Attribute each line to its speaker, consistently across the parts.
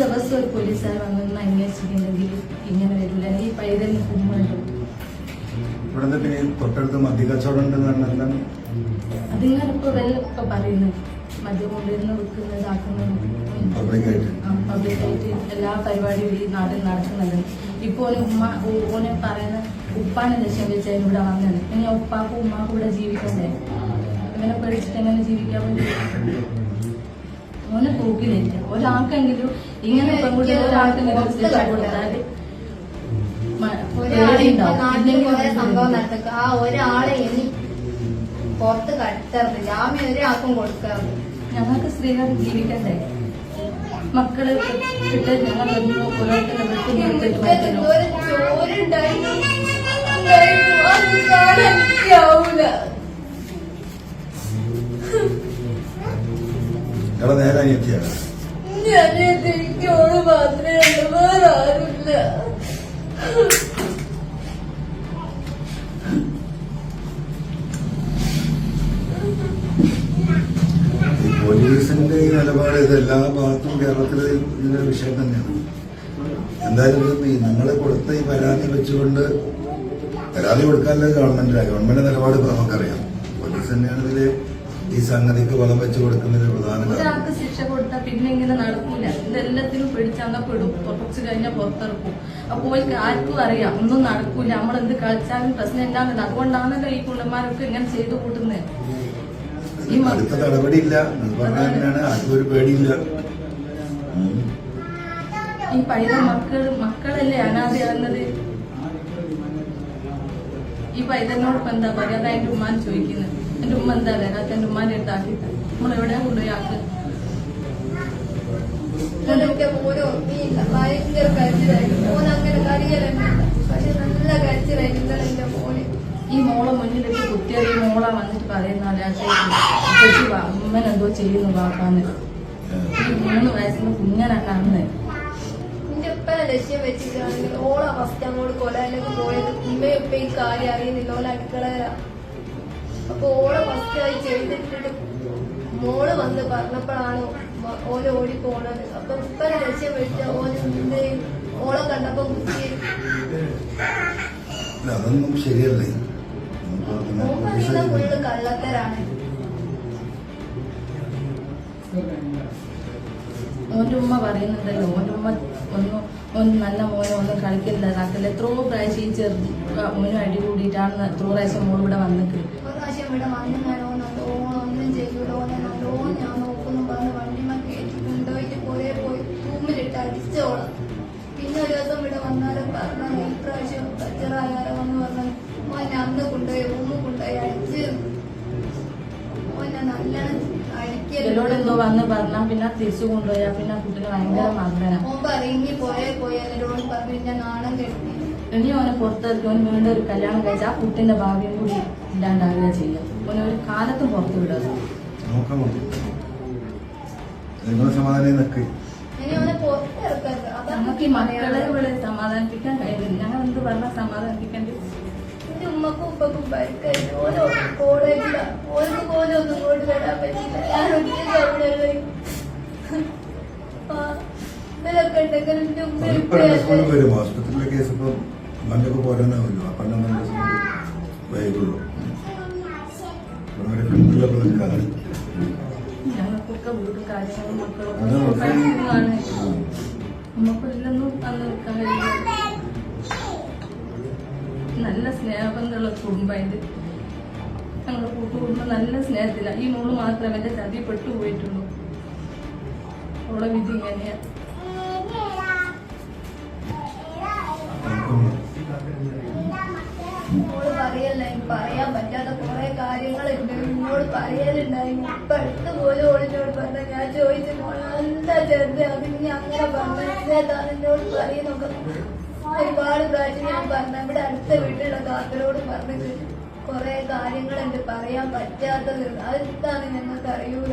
Speaker 1: ദിവസം ഒരു പോലീസുകാർ വന്നൊന്ന് അന്വേഷിക്കുന്നെങ്കിൽ ഇങ്ങനെ വരില്ല. ഈ പൈതലിന് കുമ്മുണ്ട്.
Speaker 2: പിന്നെ തൊട്ടടുത്ത് മദ്യക്കച്ചവടം ഉണ്ടെന്ന് പറഞ്ഞാൽ എന്താണ്?
Speaker 1: അതിങ്ങളിപ്പോ വെല്ലം ഇപ്പൊ പറയുന്നത് മദ്യം കൊണ്ടുവരുന്ന വിൽക്കുന്നത്
Speaker 2: പബ്ലിക്കായിട്ട്
Speaker 1: പബ്ലിക്കായിട്ട് എല്ലാ പരിപാടിയും ഈ നാട്ടിൽ നടക്കുന്നുണ്ട് ഇപ്പൊ ഓന് ഉമ്മ ഓനെ പറയുന്ന ഉപ്പാനെ ലക്ഷ്യം വെച്ചാൽ ഇവിടെ വന്നത്. ഇനി ഉപ്പാക്കും ഉമ്മാക്കും ഇവിടെ ജീവിക്കണ്ടേ? ഇങ്ങനെ പേടിച്ചിട്ട് എങ്ങനെ ജീവിക്കാൻ പറ്റും? ഓനെ തൂക്കിലില്ല ഒരാൾക്കെങ്കിലും ഇങ്ങനെ പെൺകുട്ടികൾ ഒരാൾക്കെങ്കിലും ശിക്ഷ കൊടുത്താൽ
Speaker 3: സംഭവം ആ ഒരാളെ ഇനി പുറത്ത് കടത്തരുത്. ജാമ്യം ഒരാൾക്കും കൊടുക്കരുത്.
Speaker 1: ഞങ്ങൾക്ക് സ്ത്രീകൾ ജീവിക്കണ്ടേ? മക്കൾ ഇട്ട് ഞങ്ങൾ ഓരോരുത്തരുടെ മാറ്റുന്നു
Speaker 2: ഇവിടെ നേരെ അനിയത്തിയാണ്
Speaker 3: ഞാൻ എനിക്ക് ഓൾ മാത്രമേ ഉള്ളൂ. വേറെ ആരുമില്ല.
Speaker 2: പോലീസിന്റെ നിലപാട് ഇത് എല്ലാ ഭാഗത്തും കേരളത്തിൽ ഇതിന്റെ വിഷയം തന്നെയാണ്. എന്തായാലും ഈ നിങ്ങൾ കൊടുത്ത ഈ പരാതി വെച്ചുകൊണ്ട് പരാതി കൊടുക്കാനുള്ള ഗവൺമെന്റിലാണ് ഗവൺമെന്റ് നിലപാട് നമുക്കറിയാം. പോലീസ് തന്നെയാണ് ഇതിൽ ഈ സംഗതിക്ക് വളം വെച്ചു കൊടുക്കുന്നതിന് പ്രധാന
Speaker 1: ഒരാൾക്ക് ശിക്ഷ കൊടുത്താൽ പിന്നെ ഇങ്ങനെ നടക്കൂല. ഇതെല്ലാത്തിനും പിടിച്ചാൽ പെടും. കുറച്ച് കഴിഞ്ഞാൽ പുറത്തിറക്കും. അപ്പോൾ ഓൾക്ക് ആർക്കും അറിയാം. ഒന്നും നടക്കൂല. നമ്മൾ എന്ത് കളിച്ചാലും പ്രശ്നം ഇല്ലാന്നില്ല അതുകൊണ്ടാണല്ലോ ഈ കുണ്ടന്മാരൊക്കെ ഇങ്ങനെ ചെയ്തു കൂട്ടുന്നത്
Speaker 2: അടുത്ത നടപടിയില്ല. ആർക്കും ഒരു പേടിയില്ല.
Speaker 1: ഈ പൈത മക്കൾ മക്കളല്ലേ അനാഥയാകുന്നത് ഈ പൈതലിനോട് ഇപ്പൊ എന്താ പറയാ? അതാ ഉമ്മാൻ ചോദിക്കുന്നത്. എന്റെ ഉമ്മ എന്താ വരാത്ത എന്റെ ആക്കിത്ത നമ്മൾ എവിടെ കൊണ്ടുപോയി
Speaker 3: ഉറങ്ങിയില്ല ഭയങ്കര കരച്ചിലായിരുന്നു മോൻ അങ്ങനെ കരയലൊന്നുമില്ല പക്ഷെ നല്ല കരച്ചിലായിരുന്നു ഇന്നലെ എന്റെ മോന്.
Speaker 1: ഈ മോളെ മുന്നിലിട്ട് കുത്തിയത് മോള മോളെ വന്നിട്ട് പറയുന്ന അമ്മൻ എന്തോ ചെയ്യുന്നു വാക്കാന്ന് ഈ മൂന്ന് വയസ്സിന് കുഞ്ഞനാ അന്ന്
Speaker 3: ഓളവസ്ഥ ഉപ്പനെ ലക്ഷ്യം വെച്ചിട്ടാണെങ്കിൽ ഓളെ ഫസ്റ്റ് അങ്ങോട്ട് കൊലയിലേക്ക് പോയത് ഉമ്മയൊപ്പം ഈ കാര്യം അറിയുന്നില്ല. ഓല അടുക്കളയിലാ. അപ്പൊ ഓളെ ഫസ്റ്റ് ആയി ചെയ്തിട്ടിട്ട് മോൾ വന്ന് പറഞ്ഞപ്പോഴാണ് ഓൽ ഓടി പോണത്. അപ്പൊ ഇപ്പൊ ലക്ഷ്യം വെച്ച ഓൽ എന്ത് ഓളെ കണ്ടപ്പോ കുത്തി.
Speaker 2: അതൊന്നും ശരിയല്ലേ.
Speaker 3: ഫുള്ള് കള്ളത്തരാണ്.
Speaker 1: ഉമ്മ പറയുന്നുണ്ടല്ലോ ഓന്റെ ഉമ്മ ഒന്നും ഒന്ന് നല്ല മോനെ ഒന്നും കളിക്കില്ല രാത്രി എത്രയോ പ്രാവശ്യം ഈ ചെറുത് മോനും അടി കൂടിയിട്ടാണ് എത്രയോ പ്രാവശ്യം മോൾ ഇവിടെ വന്നിട്ട്
Speaker 3: ഇവിടെ വന്നു ഞാനോ നല്ലോണം ഒന്നും ചെയ്യൂല ഓനെ നല്ലോണം ഞാൻ നോക്കുന്നു പറഞ്ഞ് വണ്ടിമ കയറ്റി കൊണ്ടുപോയിട്ട് കുറേ പോയി റൂമിലിട്ട് അടിച്ചോളാം. പിന്നെ ഒരു ദിവസം ഇവിടെ വന്നാലും പറഞ്ഞാൽ ഈ പ്രാവശ്യം കച്ചറായാലോ എന്ന് പറഞ്ഞാൽ മോനെ അന്ന് കൊണ്ടുപോയി റൂമിൽ കൊണ്ടുപോയി അടിച്ച്. മോനെ
Speaker 1: നല്ല എന്തോ വന്ന് പറഞ്ഞാ പിന്നെ തിരിച്ചു കൊണ്ടുപോയാ പിന്നെ കുട്ടിന് ഭയങ്കര മർദ്ദനം.
Speaker 3: മുമ്പ് പറങ്ങി പോയേ പോയി എന്നോട് പറഞ്ഞു ഞാൻ നാണം കെട്ടി
Speaker 1: ഇനി അവനെ പുറത്തിറക്കി അവന് വീണ്ടും ഒരു കല്യാണം കഴിച്ച് ആ കുട്ടിന്റെ ഭാവിയും കൂടി ഇല്ലാണ്ടാവുക ചെയ്യും അവനെ ഒരു കാലത്തും പുറത്തു
Speaker 3: അതാണ്
Speaker 1: നമുക്ക് ഈ മക്കളെ ഇവിടെ സമാധാനിപ്പിക്കാൻ കഴിയുന്നില്ല. ഞങ്ങൾ എന്ത് പറഞ്ഞാൽ സമാധാനിപ്പിക്കേണ്ടി
Speaker 3: എന്റെ ഉമ്മക്കും ഉപ്പക്കും പരിക്കായിട്ട് ഓരോ കോളേജില. ഓർക്ക് പോലും ഒന്നും കൊണ്ട് വരാൻ പറ്റില്ല ഞാൻ ഒറ്റയ്ക്ക് അവിടെ ഇവരൊക്കെ ഉണ്ടെങ്കിൽ എന്റെ ഉമ്മ
Speaker 2: മല്ലൊക്കെ പോരാനാവുമല്ലോ. അപ്പം ദിവസം വൈകുള്ളൂ നിൽക്കാതെ
Speaker 1: നല്ല സ്നേഹബന്ധമുള്ള കുടുംബമായിട്ട് ഞങ്ങളുടെ കൂട്ടുകുടുംബം നല്ല സ്നേഹത്തിലാണ് ഈ മോൾ മാത്രമേ എന്റെ ചതി പെട്ടുപോയിട്ടുള്ളൂ. അവളെ വിധി ഇങ്ങനെയാ.
Speaker 3: എന്നോട് പറയല്ല പറയാൻ പറ്റാത്ത കുറെ കാര്യങ്ങളുണ്ട്. എന്നോട് പറയലുണ്ടായി ഇപ്പൊ അടുത്ത് പോലും ഓളിനോട് പറഞ്ഞ ഞാൻ ചോദിച്ചു എന്താ ചെറുത്? അതിന് അങ്ങനെ പറഞ്ഞതാണ് എന്നോട് പറയുന്നൊക്കെ ഒരുപാട് പ്രാവശ്യം ഞാൻ പറഞ്ഞ. ഇവിടെ അടുത്ത വീട്ടിലുള്ള കാക്കരോട് പറഞ്ഞത് കുറെ കാര്യങ്ങളുണ്ട്. പറയാൻ പറ്റാത്തത്. അതെന്താന്ന് ഞങ്ങൾക്ക് അറിയൂല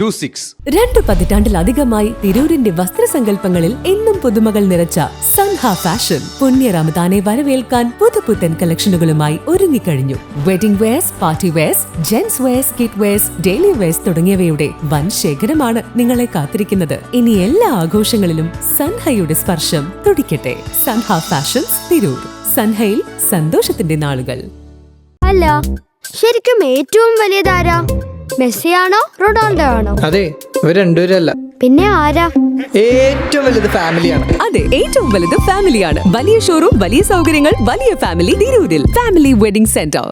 Speaker 4: two six
Speaker 5: രണ്ടു പതിറ്റാണ്ടിലധികമായി തിരൂരിന്റെ വസ്ത്രസങ്കല്പങ്ങളിൽ എന്നും പുതുമകൾ നിറച്ച സൻഹ ഫാഷൻ പുണ്യ റമദാനെ വരവേൽക്കാൻ പുതുപുത്തൻ കളക്ഷനുകളുമായി ഒരുങ്ങിക്കഴിഞ്ഞു. Wedding wears party wears gents wears kit wears daily wears തുടങ്ങിയവയുടെ വൻ ശേഖരമാണ് നിങ്ങളെ കാത്തിരിക്കുന്നത്. ഇനി എല്ലാ ആഘോഷങ്ങളിലും സൻഹയുടെ സ്പർശം തുടിക്കട്ടെ. സൻഹ ഫാഷൻസ് തിരൂർ. സൻഹയിൽ സന്തോഷത്തിന്റെ നാളുകൾ.
Speaker 6: അല്ല ശരിക്കും ഏറ്റവും വലിയതാരാ മെസ്സിയാണോ റൊണാൾഡോ ആണോ
Speaker 7: അതെ ഇവർ രണ്ടുപേരല്ല.
Speaker 6: പിന്നെ ആരാ?
Speaker 7: ഏറ്റവും വലുത് ഫാമിലിയാണ്.
Speaker 5: അതെ ഏറ്റവും വലുത് ഫാമിലിയാണ്. വലിയ ഷോറൂം വലിയ സൗകര്യങ്ങൾ വലിയ ഫാമിലി തിരൂരിൽ ഫാമിലി വെഡിംഗ് സെന്റർ